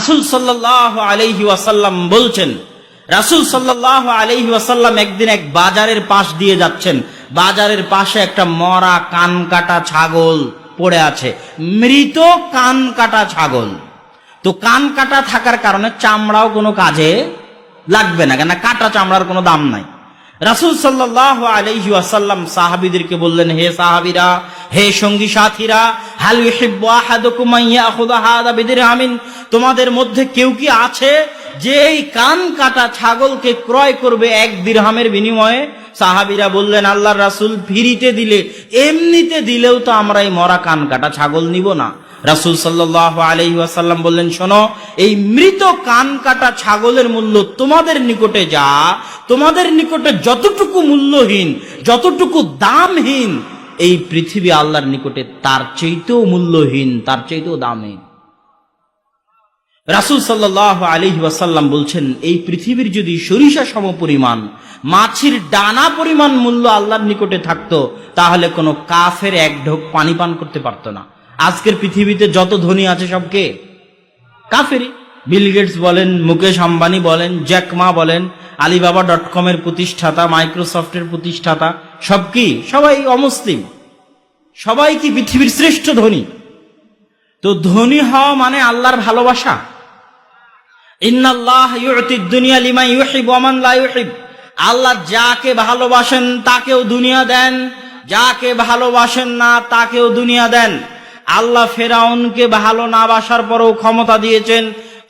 রাসুল সাল্লাহ আলহি ওয়াসাল্লাম বলছেন, রাসুল সাল্লাহ আলহি ওয়াসাল্লাম একদিন এক বাজারের পাশ দিয়ে যাচ্ছেন। বাজারের পাশে একটা মরা কান কাটা ছাগল পড়ে আছে। মৃত কান কাটা ছাগল। তো কান কাটা থাকার কারণে চামড়াও কোনো কাজে লাগবে না কেন কাটা চামড়ার কোনো দাম নাই। রাসুল সাল্লাহ আলহি আসাল্লাম সাহাবিদেরকে বললেন, হে সাহাবিরা, হে সঙ্গী সাথীরা তোমাদের মধ্যে কেউ কি আছে যে এই কান কাটা ছাগলকে ক্রয় করবে এক দিরহামের বিনিময়ে? সাহাবিরা বললেন আল্লাহ রাসূল ফিরিতে দিলে, এমনিতে দিলেও তো আমরা এই মরা কান কাটা ছাগল নিব না। রাসুল সাল্লাহ আলহি ওয়াসাল্লাম বললেন, শোনো, এই মৃত কান কাটা ছাগলের মূল্য তোমাদের নিকটে যা, তোমাদের নিকটে যতটুকু মূল্যহীন, যতটুকু দামহীন, এই পৃথিবী আল্লাহর নিকটে তার চাইতেও মূল্যহীন, তার চাইতেও দামহীন। রাসুল সাল্লাহ আলহি ওয়াসাল্লাম বলছেন, এই পৃথিবীর যদি সরিষা সম পরিমাণ, মাছির ডানা পরিমাণ মূল্য আল্লাহর নিকটে থাকতো, তাহলে কোনো কাফের এক ঢোক পানি পান করতে পারতো না। আজকের পৃথিবীতে যত ধনী আছে সবকে কাফেরি বিল গেটস বলেন, মুকেশ আম্বানি বলেন জ্যাকমা বলেন, আলিবাবা ডট কমের প্রতিষ্ঠাতা, মাইক্রোসফটের প্রতিষ্ঠাতা সব কি সবাই অমুসলিম। সবাই কি পৃথিবীর শ্রেষ্ঠ ধনী? তো ধনী হওয়া মানে আল্লাহর ভালোবাসা। ইন্নাল্লাহ দুনিয়া লিমা ইউহিব ওয়ামান লা ইউহিব। আল্লাহ যাকে ভালোবাসেন, তাকেও দুনিয়া দেন। যাকে ভালোবাসেন না, তাকেও দুনিয়া দেন। আল্লাহ ফেরাউনকে ভালো না বাসার পরেও ক্ষমতা দিয়েছেন,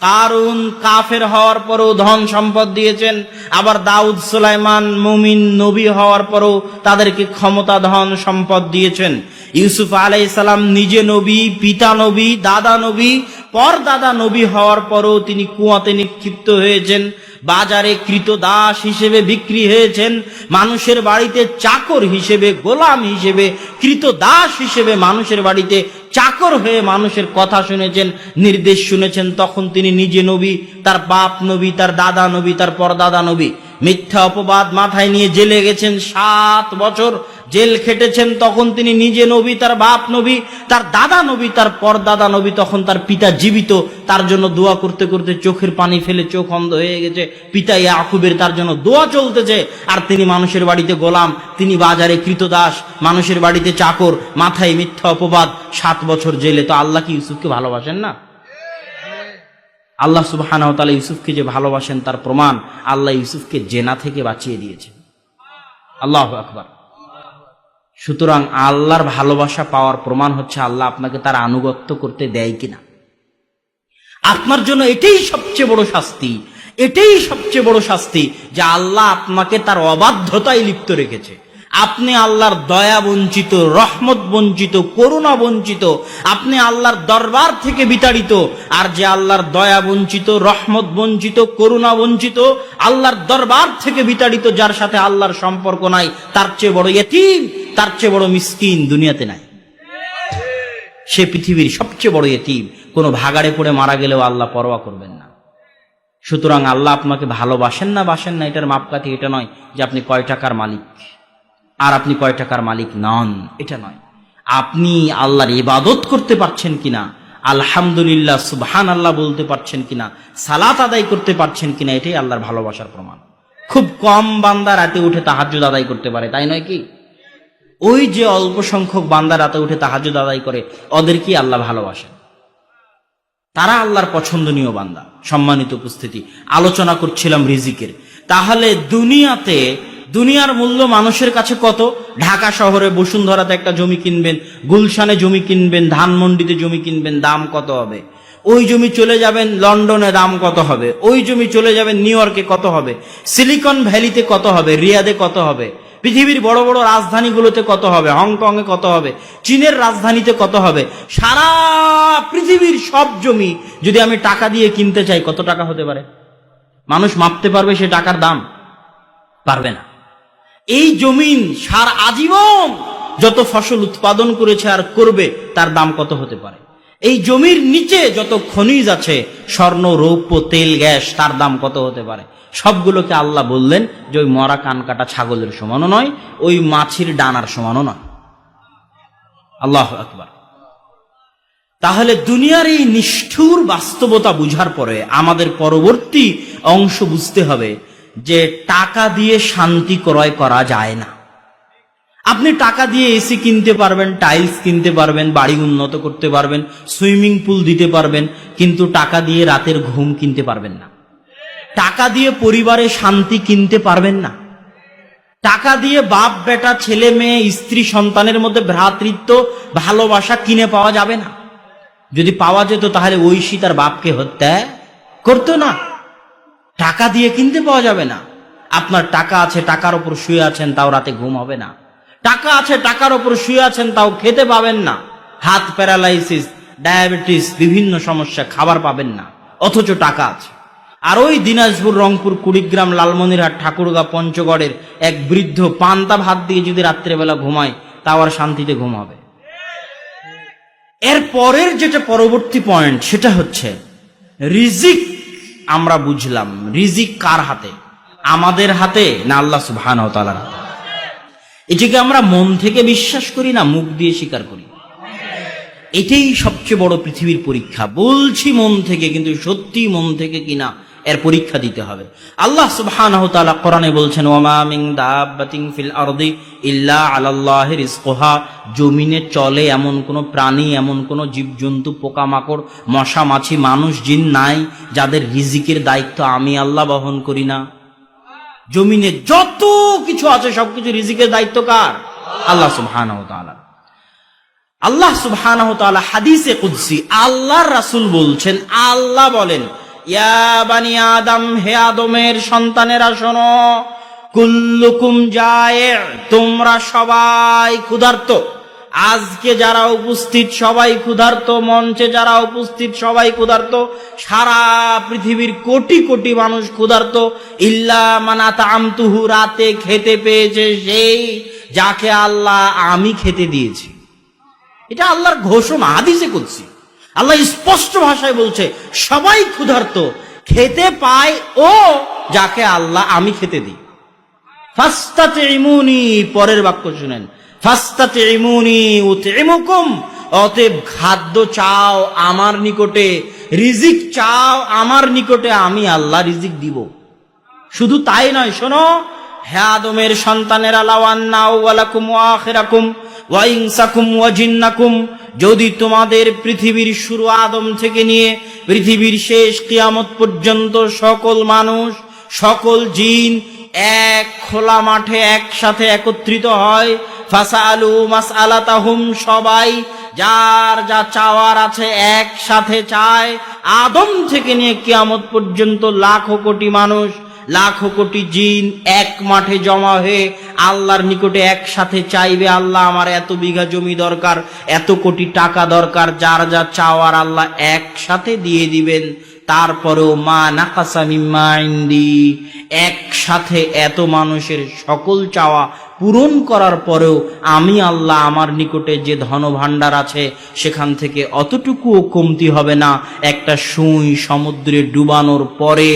কারুন কাফের হওয়ার পরেও ধন সম্পদ দিয়েছেন, আবার দাউদ সুলাইমান মুমিন নবী হওয়ার পরেও তাদেরকে ক্ষমতা, ধন সম্পদ দিয়েছেন। ইউসুফ আলাই সালাম নিজে নবী, পিতা নবী, দাদা নবী পর দাদা নবী হওয়ার পরেও তিনি কুয়াতে নিক্ষিপ্ত হয়েছেন। বাজারে কৃত দাস হিসেবে বিক্রি হয়েছেন, মানুষের বাড়িতে চাকর হিসেবে, গোলাম হিসেবে, কৃত দাস হিসেবে মানুষের বাড়িতে চাকর হয়ে মানুষের কথা শুনেছেন, নির্দেশ শুনেছেন, তখন তিনি নিজে নবী, তার বাপ নবী, তার দাদা নবী, তার পরদাদা নবী। মিথ্যা অপবাদ মাথায় নিয়ে জেলে গেছেন সাত বছর জেল খেটেছেন, তখন তিনি নিজে নবী, তার বাপ নবী, তার দাদা নবী, তার পরদাদা নবী, তখন তার পিতা জীবিত। তার জন্য দোয়া করতে করতে চোখের পানি ফেলে চোখ অন্ধ হয়ে গেছে। পিতা ইয়াকুবের তার জন্য দোয়া চলতেছে। আর তিনি মানুষের বাড়িতে গোলাম, তিনি বাজারে কৃতদাস, মানুষের বাড়িতে চাকর, মাথায় মিথ্যা অপবাদ, সাত বছর জেলে। তো আল্লাহ কি ইউসুফকে ভালোবাসেন না? আল্লাহ সুবাহ ইউসুফকে যে ভালোবাসেন তার প্রমাণ আল্লাহ ইউসুফকে জেনা থেকে বাঁচিয়ে দিয়েছেন আল্লাহ আকবার। সুতরাং আল্লাহর ভালোবাসা পাওয়ার প্রমাণ হচ্ছে আল্লাহ আপনাকে তার আনুগত্য করতে দেয় কিনা। আপনার জন্য এটাই সবচেয়ে বড় শাস্তি, এটাই সবচেয়ে বড় শাস্তি যে আল্লাহ আপনাকে তার অবাধ্যতায় লিপ্ত রেখেছে। আপনি আল্লাহর দয়া বঞ্চিত, রহমত বঞ্চিত, করুণা বঞ্চিত, আপনি আল্লাহর দরবার থেকে বিতাড়িত, আর যে আল্লাহর দয়া বঞ্চিত, রহমত বঞ্চিত, করুণা বঞ্চিত, আল্লাহর দরবার থেকে বিতাড়িত, যার সাথে আল্লাহর সম্পর্ক নাই, তার চেয়ে বড় এতিম, তার চেয়ে বড় মিসকিন দুনিয়াতে নাই। সে পৃথিবীর সবচেয়ে বড় এতিম। কোনো ভাগাড়ে পড়ে মারা গেলেও আল্লাহ পরোয়া করবেন না। সুতরাং আল্লাহ আপনাকে ভালোবাসেন না, বাসেন না, এটার মাপকাঠি এটা নয় যে আপনি কয় টাকার মালিক। আর আপনি কয় টাকার মালিক? নন। এটা নয়। আপনি আল্লাহর ইবাদত করতে পারছেন কিনা? আলহামদুলিল্লাহ সুবহান আল্লাহ বলতে পারছেন কিনা? সালাত আদায় করতে পারছেন কিনা? এটাই আল্লাহর ভালোবাসার প্রমাণ। খুব কম বান্দা রাতে উঠে তাহাজুদ আদায় করতে পারে, তাই নয় কি? ওই যে অল্প সংখ্যক বান্দা রাতে উঠে তাহাজুদ আদায় করে ওদেরকে আল্লাহ ভালোবাসেন তারা আল্লাহর পছন্দনীয় বান্দা। সম্মানিত উপস্থিতি। আলোচনা করছিলাম রিজিকের। তাহলে দুনিয়াতে দুনিয়ার মূল্য মানুষের কাছে কত? ঢাকা শহরে বসুন্ধরাতে একটা জমি কিনবেন, গুলশানে জমি কিনবেন, ধানমন্ডিতে জমি কিনবেন, দাম কত হবে? ওই জমি চলে যাবেন, লন্ডনে দাম কত হবে? ওই জমি চলে যাবেন, নিউ ইয়র্কে কত হবে? সিলিকন ভ্যালিতে কত হবে? রিয়াদে কত হবে? পৃথিবীর বড় বড় রাজধানীগুলোতে কত হবে? হংকংয়ে কত হবে? চীনের রাজধানীতে কত হবে? সারা পৃথিবীর সব জমি যদি আমি টাকা দিয়ে কিনতে চাই, কত টাকা হতে পারে? মানুষ মাপতে পারবে সে টাকার দাম? পারবে না। এই জমিন সার আজীবন যত ফসল উৎপাদন করেছে আর করবে, তার দাম কত হতে পারে? এই জমির নিচে যত খনিজ আছে, স্বর্ণ, রৌপ্য, তেল, গ্যাস, তার দাম কত হতে পারে? সবগুলোকে আল্লাহ বললেন যে ওই মরা কান কাটা ছাগলের সমানও নয়, ওই মাছির ডানার সমানও নয়। আল্লাহ আকবার। তাহলে দুনিয়ার এই নিষ্ঠুর বাস্তবতা বুঝার পরে আমাদের পরবর্তী অংশ বুঝতে হবে যে টাকা দিয়ে শান্তি ক্রয় করা যায় না। আপনি টাকা দিয়ে এসি কিনতে পারবেন টাইলস কিনতে পারবেন, বাড়ি উন্নত করতে পারবেন সুইমিং পুল দিতে পারবেন, কিন্তু টাকা দিয়ে রাতের ঘুম কিনতে পারবেন না। টাকা দিয়ে পরিবারে শান্তি কিনতে পারবেন না। টাকা দিয়ে বাপ, বেটা, ছেলে, মেয়ে, স্ত্রী, সন্তানের মধ্যে ভ্রাতৃত্ব, ভালোবাসা কিনে পাওয়া যাবে না। যদি পাওয়া যেত তাহলে ঐশী তার বাপকে হত্যা করতো না। টাকা দিয়ে কিনতে পাওয়া যাবে না। আপনার টাকা আছে, টাকার উপর শুয়ে আছেন, তাও রাতে ঘুম হবে না। টাকা আছে, টাকার উপর শুয়ে আছেন, তাও খেতে পাবেন না। হাত প্যারালাইসিস, ডায়াবেটিস, বিভিন্ন সমস্যা, খাবার পাবেন না। অথচ টাকা আছে। আর ওই দিনাজপুর, রংপুর, কুড়িগ্রাম, লালমনিরহাট, ঠাকুরগা, পঞ্চগড়ের এক বৃদ্ধ পান্তা ভাত দিয়ে যদি রাত্রেবেলা ঘুমায়, তাও আর শান্তিতে ঘুম হবে। এর পরের যেটা পরবর্তী পয়েন্ট সেটা হচ্ছে রিজিক আমরা বুঝলাম, রিজিক কার হাতে? আমাদের হাতে না আল্লাহ সুবহান হাতে? এটিকে আমরা মন থেকে বিশ্বাস করি না, মুখ দিয়ে স্বীকার করি। এটাই সবচেয়ে বড় পৃথিবীর পরীক্ষা। বলছি মন থেকে, কিন্তু সত্যি মন থেকে কিনা? এর পরীক্ষা দিতে হবে। আল্লাহ সুবহানাহু তাআলা কোরআনে বলছেন ওয়ামা মিন দাব্বাতিন ফিল আরদি ইল্লা আলাল্লাহি রিজকুহা। জমিনে চলে এমন কোনো প্রাণী, এমন কোনো জীবজন্তু, পোকামাকড়, মশা, মাছি, মানুষ, জিন নাই, যাদের রিজিকের দায়িত্ব আমি আল্লাহ বহন করি না। জমিনে যত কিছু আছে, সবকিছু রিজিকের দায়িত্ব কার? আল্লাহ সুবহানাহু তাআলা। আল্লাহ সুবহানাহু তাআলা হাদিসে কুদসি, আল্লাহর রাসূল বলছেন, আল্লাহ বলেন ইয়া বানি আদম, হে আদমের সন্তানেরা, শোনো। কুল্লুকুম যায় তোমরা সবাই ক্ষুধার্ত। আজকে যারা উপস্থিত, সবাই ক্ষুধার্ত। মঞ্চে যারা উপস্থিত, সবাই ক্ষুধার্ত। সারা পৃথিবীর কোটি কোটি মানুষ ক্ষুধার্ত। ইল্লা মানা তামতুহু রাতে খেতে পেয়েছে সেই যাকে আল্লাহ আমি খেতে দিয়েছি। এটা আল্লাহর ঘোষণা, হাদিসে করছি আল্লাহ স্পষ্ট ভাষায় বলছে, সবাই ক্ষুধার্ত, খেতে পায় ও যাকে আল্লাহ আমি খেতে দিই। ফাস্তাতে ইমুনি পরের বাক্য শুনেন। ফাস্তাতে ইমুনি উতিমুকুম, অতএব খাদ্য চাও আমার নিকটে, রিজিক চাও আমার নিকটে, আমি আল্লাহ রিজিক দিব। শুধু তাই নয়, শোনো হ্যাঁ আদমের সন্তানেরা লাওয়ান্না ওয়ালাকুম ওয়াখিরাকুম যদি তোমাদের পৃথিবীর শুরু আদম থেকে নিয়ে পৃথিবীর শেষ কিয়ামত পর্যন্ত সকল মানুষ, সকল জিন এক খোলা মাঠে একসাথে একত্রিত হয়, ফাসালু মাসআলাতাহুম, সবাই যার যা চাওয়ার আছে একসাথে চায়। আদম থেকে নিয়ে কিয়ামত পর্যন্ত লাখো কোটি মানুষ, লাখো কোটি জিন এক মাঠে জমা হয়ে আল্লাহর নিকটে একসাথে চাইবে, আল্লাহ, আমার এত বিঘা জমি দরকার, এত কোটি টাকা দরকার, যার যা চাওয়ার আল্লাহ একসাথে দিয়ে দিবেন। তারপরেও মা নাকাসা মিম্মা ইন্দি। একসাথে এত মানুষের সকল চাওয়া পূরণ করার পরেও আমি আল্লাহ আমার নিকটে যে ধন ভাণ্ডার আছে, সেখান থেকে অতটুকুও কমতি হবে না। একটা সুই সমুদ্রে ডুবানোর পরে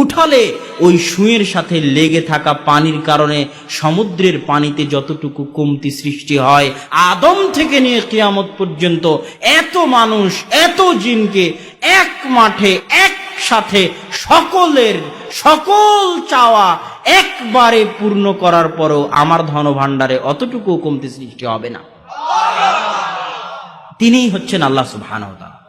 উঠালে ওই সুঁয়ের সাথে লেগে থাকা পানির কারণে সমুদ্রের পানিতে যতটুকু কমতি সৃষ্টি হয়, আদম থেকে নিয়ে কিয়ামত পর্যন্ত এত মানুষ, এত জিনকে এক মাঠে, একসাথে সকলের সকল চাওয়া একবারে পূর্ণ করার পরও আমার ধন ভাণ্ডারে অতটুকু কমতি সৃষ্টি হবে না। তিনিই হচ্ছেন আল্লাহ তাআলা।